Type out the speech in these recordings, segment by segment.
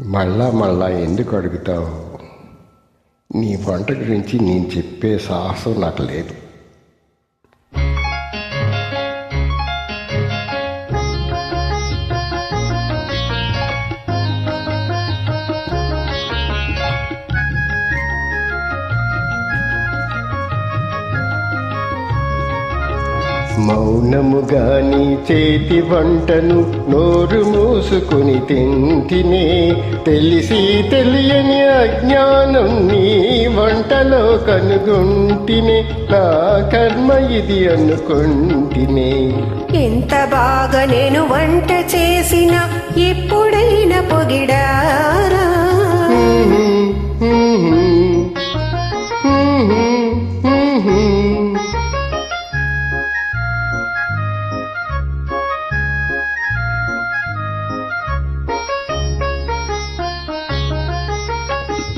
మళ్ళా మళ్ళా ఎందుకు అడుగుతావు? నీ వంట గురించి నేను చెప్పే సాహసం నాకు లేదు. మౌనముగా నీ చేతి వంటను నోరు మూసుకుని తింటినే. తెలిసి తెలియని అజ్ఞానం నీ వంటలో కనుగొంటినే. నా కర్మ ఇది అనుకుంటినే. ఎంత బాగా నేను వంట చేసిన ఎప్పుడైనా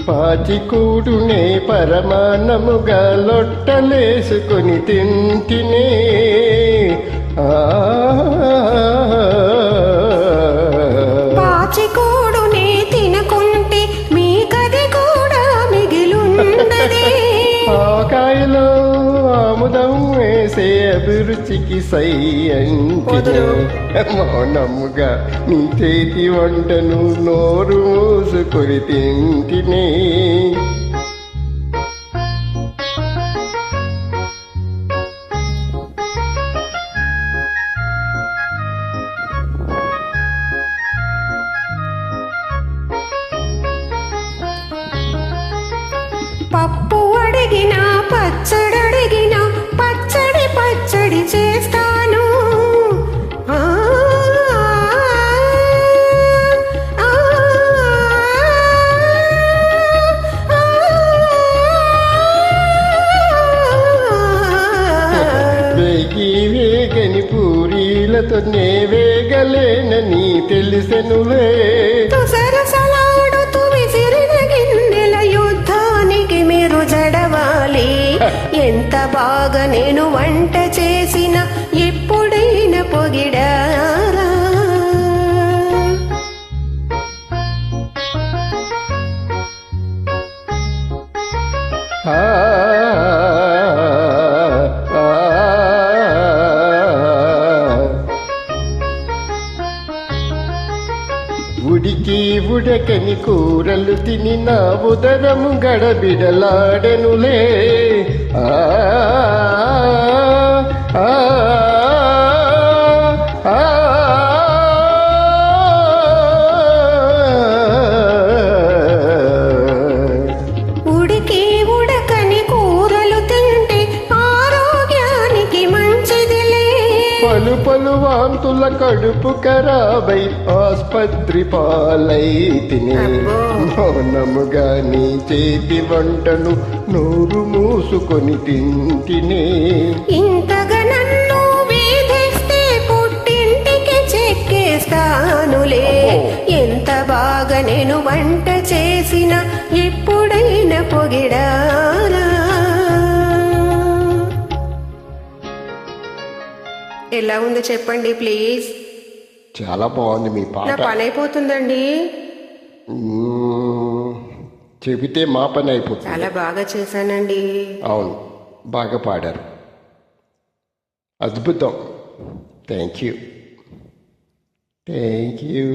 పాచికూడునే పరమాన్నముగా లొట్టలేసుకొని తింటినే. ఆ అభిరుచికి సై అంటే మౌనముగా నీ చేతి వంటను నోరు మూసుకొని తింటినే. పప్పు అడిగినా చేస్తాను. వేగని పూరీలతో నే వేగలేనని తెలిసెనులే బాగా నేను వంట చేసిన ఎప్పుడైనా పొగిడారా ఆ, ఆ, ఉడికి ఉడకని కూరలు తిని నా ఉదరము గడబిడలాడెనులే. ఆ, పలు పలు వాంతుల కడుపు ఖరాబై ఆస్పత్రి పాలై తిని. మౌనముగా నీ చేతి వంటను నోరు మూసుకొని తింటినే. ఇంతగా నన్ను వేధిస్తే పుట్టింటికి చెక్కేస్తానులే. ఎంత బాగా నేను వంట చేసిన ఎప్పుడైనా పొగిడారా ఎలా ఉందో చెప్పండి ప్లీజ్. చాలా బాగుంది మీ నా పాట. పని అయిపోతుందండి మ్మ్. చెబితే మా పని అయిపోతుంది చాలా బాగా చేశానండి. అవును బాగా పాడారు. అద్భుతం. Thank you thank you